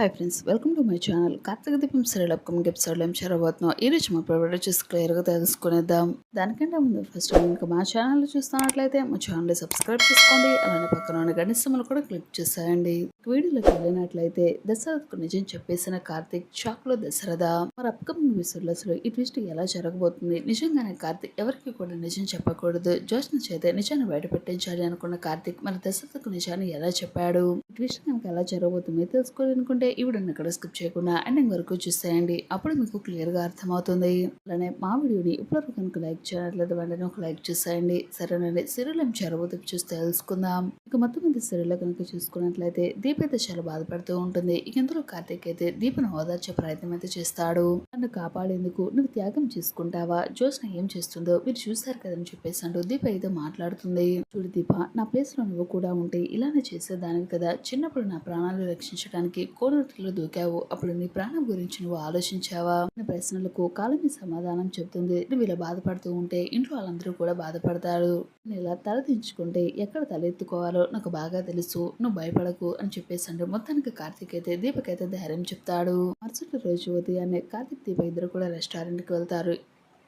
Hi friends welcome to my channel Karthika Deepam serial upcoming ఎపిసోడ్లో ఏం చేరబోతున్నాం ఈ రోజు మా ప్రైవేట్ చూసి క్లియర్గా తెలుసుకునేద్దాం. దానికంటే ముందు ఫస్ట్ ఇంకా మా ఛానల్ చూస్తున్నట్లయితే మా ఛానల్ సబ్స్క్రైబ్ చేసుకోండి. అలానే పక్కన ఉన్న గణిస్తమ్మలు కూడా క్లిక్ చేసేయండి. వీడియోలోకి వెళ్ళినట్లయితే దశరథకు నిజం చెప్పేసిన కార్తీక్ షాక్లో దశరథ మరి అప్కమింగ్ ఎపిసోడ్లో అసలు ఈ ట్విస్ట్ ఎలా జరగబోతుంది? నిజంగానే కార్తీక్ ఎవరికి కూడా నిజం చెప్పకూడదు. జోష్న చేత నిజాన్ని బయట పెట్టించాలి అనుకున్న కార్తీక్ మరి దశరథకు నిజాన్ని ఎలా చెప్పాడు? ట్విస్ట్ కనుక ఎలా జరగబోతుంది తెలుసుకోవాలనుకుంటే ఇవిడన్న ఇక్కడ స్కిప్ చేయకుండా ఎండింగ్ వరకు చూసేయండి. అప్పుడు మీకు క్లియర్గా అర్థమవుతుంది. అలానే మా వీడియోని ఇప్పటివరకు కనుక లైక్ చేయట్లేదు వెంటనే ఒక లైక్ చేసేయండి. సరేనండి సీరియల్ ఏం జరగబోతుంది చూసి తెలుసుకుందాం. ఇక మొత్తం మంది సీరియల్ కనుక చూసుకున్నట్లయితే దీప అయితే చాలా బాధపడుతూ ఉంటుంది. ఇక ఇందులో కార్తీక్ అయితే దీపను ఓదార్చే ప్రయత్నం అయితే చేస్తాడు. నన్ను కాపాడేందుకు నువ్వు త్యాగం చేసుకుంటావా? జోస్న ఏం చేస్తుందో మీరు చూశారు కదని చెప్పేసి అంటూ దీప అయితే మాట్లాడుతుంది. చూడు దీప నా ప్లేస్లో నువ్వు కూడా ఉంటే ఇలానే చేసేదానివి కదా. చిన్నప్పుడు నా ప్రాణాలు రక్షించడానికి కోనూరులో దూకావు అప్పుడు నీ ప్రాణం గురించి నువ్వు ఆలోచించావా? నా ప్రశ్నలకు కాలమే సమాధానం చెబుతుంది. నువ్వు ఇలా బాధపడుతూ ఉంటే ఇంట్లో వాళ్ళందరూ కూడా బాధపడతారు. నేను ఇలా తలదించుకుంటే ఎక్కడ తలెత్తుకోవాలో నాకు బాగా తెలుసు. నువ్వు భయపడకు అని చెప్పేసి అంటే మొత్తానికి కార్తీక్ అయితే దీపక్ అయితే ధైర్యం చెప్తాడు. మరుసటి రోజు ఉదయాన్నే కార్తీక్ దీప ఇద్దరు కూడా రెస్టారెంట్కి వెళ్తారు.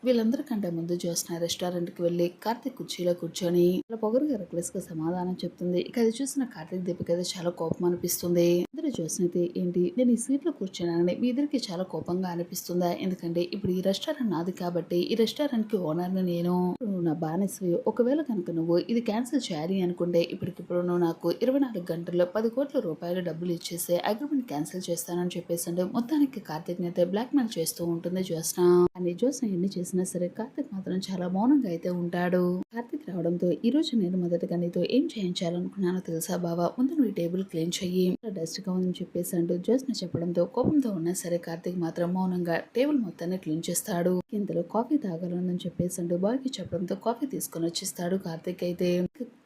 వీళ్ళందరికంటే ముందు జ్యోత్స్న రెస్టారెంట్కి వెళ్ళి కార్తీక్ కుర్చీలో కూర్చొని వాళ్ళ పొగరుగా రెక్లెస్గా సమాధానం చెప్తుంది. ఇక అది చూసిన కార్తీక్ దీపక్ అయితే చాలా కోపం అనిపిస్తుంది. అందరూ చూసినైతే ఏంటి? నేను ఈ సీట్లో కూర్చున్నానని మీ ఇద్దరికి చాలా కోపంగా అనిపిస్తుందా? ఎందుకంటే ఇప్పుడు ఈ రెస్టారెంట్ నాది కాబట్టి ఈ రెస్టారెంట్కి ఓనర్ని నేను నా బానిసవి. ఒకవేళ కనుక నువ్వు ఇది క్యాన్సిల్ చేయాలి అనుకుంటే ఇప్పటికిప్పుడు నువ్వు నాకు ఇరవై నాలుగు గంటల్లో పది కోట్ల రూపాయలు డబ్బులు ఇచ్చేసి అగ్రిమెంట్ క్యాన్సిల్ చేస్తానని చెప్పేసి అంటే మొత్తానికి కార్తీక్ అయితే బ్లాక్ మెయిల్ చేస్తూ ఉంటుంది జ్యోత్స్న అని జ్యోత్స్న ఎన్ని చేసినా సరే కార్తిక్ మాత్రం చాలా మౌనంగా అయితే ఉంటాడు. కార్తీక్ రావడంతో ఈ రోజు నేను మొదటగా నీతో ఏం చేయించాలనుకున్నానో తెలుసా బావా? ముందు నువ్వు ఈ టేబుల్ క్లీన్ చెయ్యి. డస్ట్గా ఉందని చెప్పేసి అంటూ జ్యోత్స్న చెప్పడంతో కోపంతో ఉన్నా సరే కార్తిక్ మాత్రం మౌనంగా టేబుల్ మొత్తాన్ని క్లీన్ చేస్తాడు. ఇంతలో కాఫీ తాగాలని చెప్పేసి అంటూ బాయ్కి చెప్పడంతో కాఫీ తీసుకొని వచ్చిస్తాడు కార్తిక్ అయితే.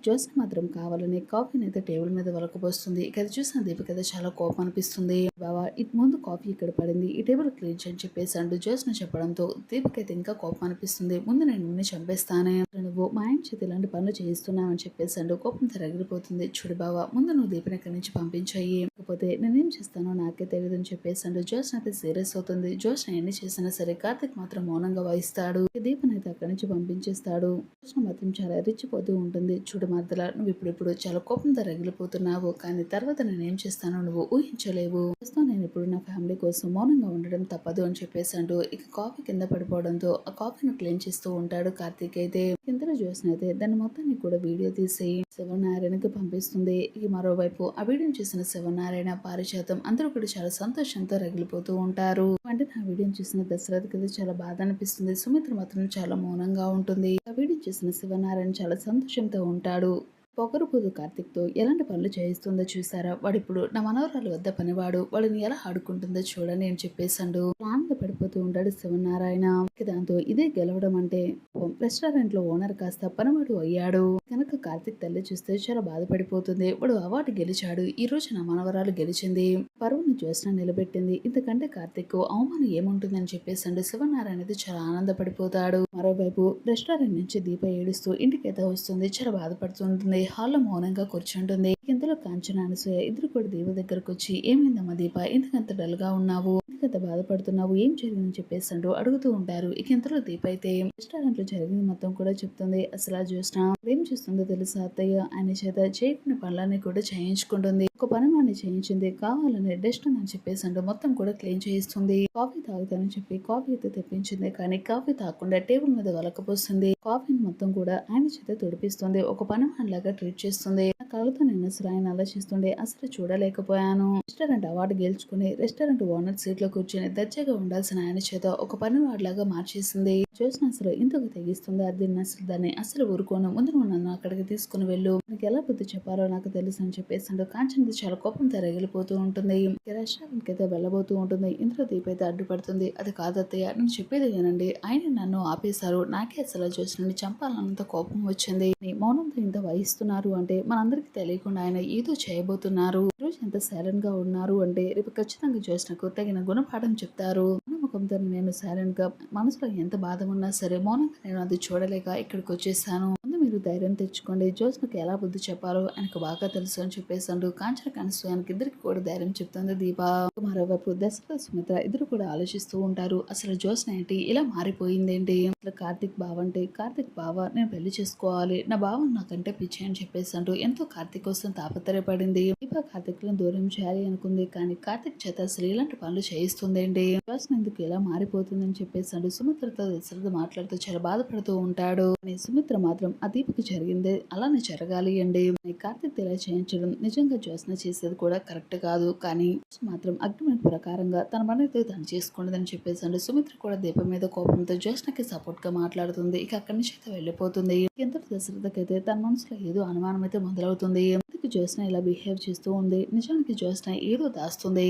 జ్యోత్స్న మాత్రం కావాలని కాఫీని అయితే టేబుల్ మీద వలకపోస్తుంది ఇక అది చూసిన దీపిక అయితే చాలా కోపం అనిపిస్తుంది. బావా ఇటు ముందు కాఫీ ఇక్కడ పడింది ఈ టేబుల్ క్లీన్ చేయని చెప్పేసి అంటూ జ్యోత్స్న చెప్పడంతో దీపకైతే అయితే ఇంకా కోపం అనిపిస్తుంది. ముందు నేను నిన్ను చంపేస్తానే నువ్వు. మా ఆయన చేతి ఇలాంటి పనులు చేయిస్తున్నావని చెప్పేసి కోపం కోపంతో రగిలిపోతుంది. చూడు బావా ముందు నువ్వు దీపని ఇక్కడి నుంచి పంపించాయి? లేకపోతే నేనేం చేస్తానో నాకే తెలియదు అని చెప్పేసి అంటూ జ్యోత్స్న అయితే సీరియస్ అవుతుంది. జ్యోత్స్న ఎన్ని చేసినా సరే కార్తిక్ మాత్రం మౌనంగా వహిస్తాడు దీపన్ అయితే అక్కడి నుంచి పంపించేస్తాడు. జ్యోత్స్న మాత్రం చాలా రెచ్చిపోతూ ఉంటుంది. చూడు మరదల నువ్వు ఇప్పుడిప్పుడు చాలా కోపంతో రగిలిపోతున్నావు. కానీ తర్వాత నేనేం చేస్తానో నువ్వు ఊహించలేవు. ప్రస్తుతం నేను ఇప్పుడు నా ఫ్యామిలీ కోసం మౌనంగా ఉండడం తప్పదు అని చెప్పేసి అంటూ ఇక కాఫీ కింద పడిపోవడంతో ఆ కాఫీని క్లీన్ చేస్తూ ఉంటాడు కార్తీక్ అయితే. కిందలో చూసిన అయితే దాన్ని మొత్తాన్ని కూడా వీడియో తీసి శివనారాయణకి పంపిస్తుంది. ఇక మరోవైపు ఆ వీడియోని చూసిన శివనారాయణ పారిజాతం అందరూ కూడా చాలా సంతోషంతో రగిలిపోతూ ఉంటారు. అంటే నా వీడియోని చూసిన దశరథకి కదా చాలా బాధ అనిపిస్తుంది. సుమిత్ర మాత్రం చాలా మౌనంగా ఉంటుంది. ఆ వీడియో చూసిన శివనారాయణ చాలా సంతోషంతో ఉంటాడు. పొగరుబోదు కార్తిక్తో ఎలాంటి పనులు చేయిస్తుందో చూసారా? వాడు ఇప్పుడు నా మనవరాలు వద్ద పనివాడు. వాడిని ఎలా ఆడుకుంటుందో చూడని అని చెప్పేసాడు ఆనంద పడిపోతూ ఉంటాడు శివనారాయణ. దాంతో ఇదే గెలవడం అంటే రెస్టారెంట్లో ఓనర్ కాస్త పనివాడు అయ్యాడు. కనుక కార్తిక్ తల్లి చూస్తే చాలా బాధపడిపోతుంది. వాడు అవార్డు గెలిచాడు. ఈ రోజు నా మనవరాలు గెలిచింది. పరువును జ్యోత్స్న నిలబెట్టింది. ఇంతకంటే కార్తిక్ అవమానం ఏముంటుందని చెప్పేసాడు శివనారాయణ అయితే చాలా ఆనందపడిపోతాడు. మరోవైపు రెస్టారెంట్ నుంచి దీప ఏడుస్తూ ఇంటికైతే వస్తుంది. చాలా బాధపడుతుంటుంది. హాల్లో మౌనంగా కూర్చుంటుంది. ఇంతలో కాంచన అనసూయ ఇద్దరు కూడా దీప దగ్గరకు వచ్చి ఏమైందమ్మా దీప? ఎందుకంత డల్గా ఉన్నావు? ఎందుకంత బాధపడుతున్నావు? ఏం జరిగిందని చెప్పేసి అడుగుతూ ఉంటారు. ఇక ఇంతలో దీప అయితే రెస్టారెంట్లో జరిగింది మొత్తం కూడా చెప్తుంది. అసలు ఆ జ్యోత్స్న ఏం చేస్తుందో తెలుసా అత్తయ్య? ఆయన చేత చేయకున్న పనులన్నీ కూడా చేయించుకుంటుంది. ఒక పని వాడిని చేయించింది. కావాలని డస్ట్ ఉందని చెప్పేసి మొత్తం కూడా క్లీన్ చేయిస్తుంది. కాఫీ తాగుతానని చెప్పి కాఫీ అయితే తెప్పించింది. కానీ కాఫీ తాగకుండా టేబుల్ మీద వలకపోస్తుంది. కాఫీని మొత్తం కూడా ఆయన చేత తుడిపిస్తుంది. ఒక పని లాగా ట్రీట్ చేస్తుంది. నా కళ్ళతో నేను అసలు ఆయన ఆలోచిస్తుండే అసలు చూడలేకపోయాను. రెస్టారెంట్ అవార్డు గెలుచుకుని రెస్టారెంట్ ఓనర్ సీట్లో కూర్చొని దర్జాగా ఉండాల్సిన ఆయన చేత ఒక పని వాడిలాగా మార్చేసింది. చూసిన అసలు ఇంతకు తెగిస్తుంది. అది అసలు దాన్ని అసలు ఊరుకోను. ముందు నువ్వు నన్ను అక్కడికి తీసుకుని వెళ్ళు. నాకు ఎలా బుద్ధి చెప్పాలో నాకు తెలుసు అని చెప్పేసాడు. కాంచన్ చాలా కోపంతో రగిలిపోతూ ఉంటుంది. రెస్టారెంట్కి అయితే వెళ్ళబోతూ ఉంటుంది. ఇందులో దీప అయితే అడ్డుపడుతుంది. అది కాదత్తయ్య నేను చెప్పేది వినండి. ఆయన నన్ను ఆపేశారు. నాకే అసలు చూసిన చంపాలన్నంత కోపం వచ్చింది. మౌనంతో ఇంత వహిస్తున్నారు అంటే మనందరికీ తెలియకుండా ఆయన ఏదో చేయబోతున్నారు. రోజు ఎంత సైలెంట్గా ఉన్నారు అంటే రేపు ఖచ్చితంగా చేసినకు తగిన గుణపాఠం చెప్తారు. నమ్మకంతో నేను సైలెంట్గా మనసులో ఎంత బాధ ఉన్నా సరే మౌనంగా నేను అది చూడలేక ఇక్కడికి వచ్చేసాను. మీరు ధైర్యం తెచ్చుకోండి. జ్యోత్స్నకు ఎలా బుద్ధి చెప్పాలో ఆయనకు బాగా తెలుసు అని చెప్పేసాడు కాంచన కనసూయానికి ఇద్దరికి కూడా ధైర్యం చెప్తుంది దీప. మరోవైపు దశరథ సుమిత్ర ఇద్దరు కూడా ఆలోచిస్తూ ఉంటారు. అసలు జ్యోత్స్న ఏంటి ఇలా మారిపోయిందేంటి? అసలు కార్తిక్ బావ అంటే కార్తిక్ బావ నేను పెళ్ళి చేసుకోవాలి. నా బావ నాకంటే పిచ్చి అని చెప్పేసి ఎంతో కార్తిక్ కోసం తాపత్రయపడింది. దీప కార్తిక్లను దూరం చేయాలి అనుకుంది. కానీ కార్తిక్ చేత అసలు ఇలాంటి పనులు చేయిస్తుంది ఏంటి జ్యోత్స్న ఎందుకు ఇలా మారిపోతుందని చెప్పేసి సుమిత్రతో దశరథ మాట్లాడుతూ చాలా బాధపడుతూ ఉంటాడు. కానీ సుమిత్ర మాత్రం అది దీపకి జరిగింది అలానే జరగాలి అండి. కార్తీక్ ఇలా చేయించడం నిజంగా జ్యోత్స్న చేసేది కూడా కరెక్ట్ కాదు. కానీ మాత్రం అగ్రిమెంట్ ప్రకారంగా తన మనతో తను చేసుకున్నదని చెప్పేసి అండి సుమిత్ర కూడా దీపం మీద కోపంతో జ్యోత్స్నకి సపోర్ట్గా మాట్లాడుతుంది. ఇక అక్కడి నుంచి అయితే వెళ్ళిపోతుంది. ఎంత దశరథకైతే తన మనసులో ఏదో అనుమానం అయితే మొదలవుతుంది. ఎందుకు జ్యోత్స్న ఇలా బిహేవ్ చేస్తూ ఉంది. నిజానికి జ్యోత్స్న ఏదో దాస్తుంది.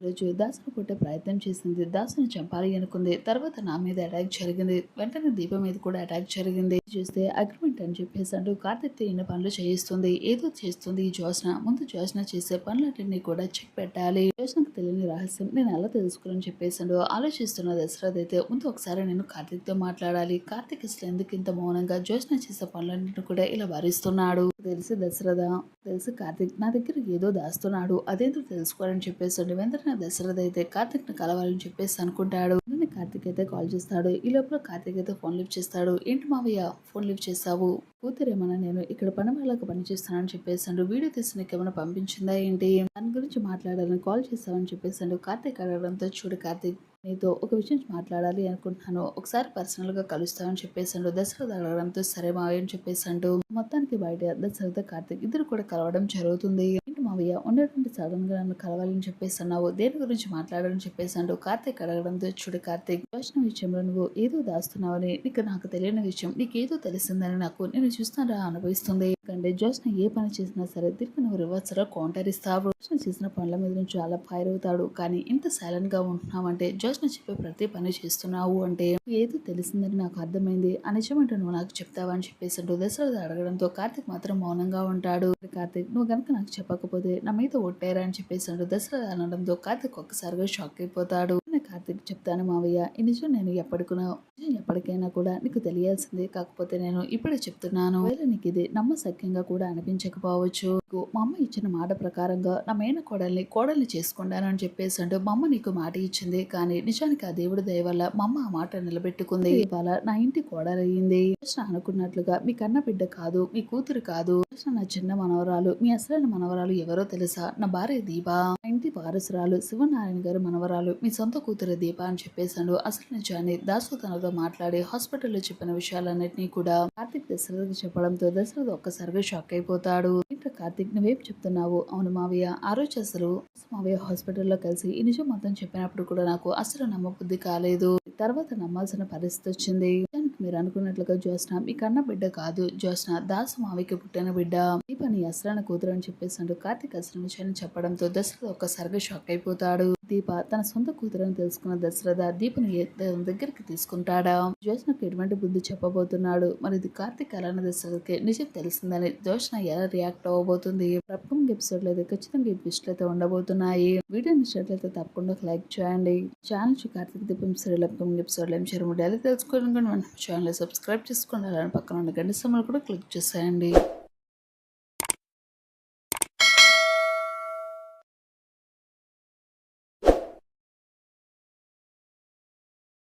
రోజు జ్యో- దాసును కొట్టే ప్రయత్నం చేసింది. దాసును చంపాలి అనుకుంది. తర్వాత నా మీద అటాక్ జరిగింది. వెంటనే దీపం మీద కూడా అటాక్ జరిగింది. చూస్తే అగ్రిమెంట్ అని చెప్పేసి అంటూ కార్తిక్ తెలియని పనులు చేయిస్తుంది. ఏదో చేస్తుంది ఈ జ్యోత్స్న. ముందు జ్యోత్స్న చేసే పనులన్నింటినీ కూడా చెక్ పెట్టాలి. జోస్నకు తెలియని రహస్యం నేను ఎలా తెలుసుకోవాలని చెప్పేసాడు ఆలోచిస్తున్న దశరథ్ అయితే ముందు ఒకసారి నేను కార్తిక్తో మాట్లాడాలి. కార్తిక్ అసలు ఎందుకు ఇంత మౌనంగా జ్యోత్స్న చేసే పనులన్నింటినీ కూడా ఇలా భరిస్తున్నాడు? తెలిసి దశరథ. తెలిసి కార్తిక్ నా దగ్గర ఏదో దాస్తున్నాడు. అదేంటో తెలుసుకోవాలని చెప్పేసాడు వెంటనే దశరథ అయితే కార్తిక్ కలవాలని చెప్పేసి అనుకుంటాడు. వెంటనే కార్తిక్ అయితే కాల్ చేస్తాడు ఈ లోపల కార్తిక్ అయితే ఫోన్ లిఫ్ట్ చేస్తాడు. ఏంటి మావయ్య ఫోన్ లిఫ్ట్ చేస్తావు? కూతురేమన్నా నేను ఇక్కడ పని వాళ్ళకి పని చేస్తానని చెప్పేసాడు వీడియో తీసి నీకు ఏమైనా పంపించిందా ఏంటి? దాని గురించి మాట్లాడాలని కాల్ చేస్తామని చెప్పేసాడు కార్తిక్ అడగడంతో చూడు కార్తిక్ నీతో ఒక విషయం మాట్లాడాలి అనుకుంటున్నాను. ఒకసారి పర్సనల్గా కలుస్తామని చెప్పేసాడు దశరథ అడగడంతో సరే మావయ్య అని చెప్పేసాడు మొత్తానికి బయట దశరథ కార్తిక్ ఇద్దరు కూడా కలవడం జరుగుతుంది. ఏంటి మావయ్య ఉన్నటువంటి సడన్గా నన్ను కలవాలని చెప్పేసి అన్నావు దేని గురించి మాట్లాడాలని చెప్పేసాడు కార్తిక్ అడగడంతో చూడు కార్తీక్ యోచన విషయంలో నువ్వు ఏదో దాస్తున్నావని నీకు నాకు తెలియని విషయం. నీకేదో తెలిసిందని నాకు నేను చూస్తాను అనుభవిస్తుంది. ఎందుకంటే జ్యోత్స్న ఏ పని చేసినా సరే తిరిగి నువ్వు రివర్స్ కౌంటర్ ఇస్తావు. జ్యోత్స్న చేసిన పనుల మీద నుంచి చాలా ఫైర్ అవుతాడు. కానీ ఇంత సైలెంట్గా ఉంటున్నావంటే జ్యోత్స్న చెప్పే ప్రతి పని చేస్తున్నావు అంటే ఏదో తెలిసిందని నాకు అర్థమైంది. ఆ నిజమంటే నువ్వు నాకు చెప్తావా అని చెప్పేసి దశరథ అడగడంతో కార్తిక్ మాత్రం మౌనంగా ఉంటాడు. కార్తిక్ నువ్వు కనుక నాకు చెప్పకపోతే నా మీద ఒట్టారా? అని చెప్పేసాడు దశరథ అనడంతో కార్తిక్ ఒక్కసారిగా షాక్ అయిపోతాడు. నా కార్తీక్ చెప్తాను మావయ్య. ఈ నిజం నేను ఎప్పటికున్నా ఎప్పటికైనా కూడా నీకు తెలియాల్సిందే. కాకపోతే నేను ఇప్పుడే చెప్తున్నాను. వేళ నీకు ఇది నమ్మసక్యంగా కూడా అనిపించకపోవచ్చు. మా అమ్మ ఇచ్చిన మాట ప్రకారంగా నా మేన కోడల్ని కోడల్ని చేసుకుంటాను అని చెప్పేసి అంటూ మా అమ్మ నీకు మాట ఇచ్చింది. కానీ నిజానికి ఆ దేవుడి దయ వల్ల మా అమ్మ ఆ మాట నిలబెట్టుకుంది. ఇవాళ నా ఇంటి కోడలయ్యింది. అనుకున్నట్లుగా మీ కన్న బిడ్డ కాదు మీ కూతురు కాదు. కృష్ణ నా చిన్న మనవరాలు మీ అసలైన మనవరాలు ఎవరో తెలుసా? నా భార్య దీపా. మా ఇంటి వారసురాలు శివనారాయణ గారు మనవరాలు మీ సొంత కూతురు దీప అని చెప్పేశాడు అసలు నిజాన్ని దాసు తనతో మాట్లాడి హాస్పిటల్లో చెప్పిన విషయాలన్నింటినీ కూడా కార్తిక్ దశరథకి చెప్పడంతో దశరథ ఒక్కసారిగా షాక్ అయిపోతాడు. ఏంటో కార్తిక్? నువ్వేం చెప్తున్నావు? అవును మావయ్య. ఆ రోజు అసలు మావయ్య హాస్పిటల్లో కలిసి ఈ నిజం మొత్తం చెప్పినప్పుడు కూడా నాకు అసలు నమ్మబుద్ధి కాలేదు. తర్వాత నమ్మాల్సిన పరిస్థితి వచ్చింది. నిజానికి మీరు అనుకున్నట్లుగా జ్యోత్స్న మీ కన్న బిడ్డ కాదు. జ్యోత్స్న దాసు మావికి పుట్టిన బిడ్డ. దీప నీ అసలైన కూతురు అని చెప్పేసాడు కార్తిక్ అసలు విషయాన్ని చెప్పడంతో దశరథ ఒక్కసారిగా షాక్ అయిపోతాడు. దీప తన సొంత కూతురని తెలుసుకున్న దశరథ దీపను దగ్గరికి తీసుకుంటాడా? జ్యోత్స్నకు ఎటువంటి బుద్ధి చెప్పబోతున్నాడు? మరి ఇది కార్తిక్ అలానే దశరథకి నిజం తెలిసిందని జ్యోత్స్న ఎలా రియాక్ట్ అవ్వబోతుంది అప్కమింగ్ ఎపిసోడ్లో అయితే ఖచ్చితంగా ఈ ట్విస్ట్ అయితే ఉండబోతున్నాయి. వీడియో నచ్చినట్లయితే తప్పకుండా లైక్ చేయండి. Channel Karthika Deepam serial upcoming ఎపిసోడ్లో ఏం చేయడం డైలీ తెలుసుకోవడం మన ఛానల్ సబ్స్క్రైబ్ చేసుకోండి. అలానే పక్కన ఉన్న గంట సమలు కూడా క్లిక్ చేసేయండి.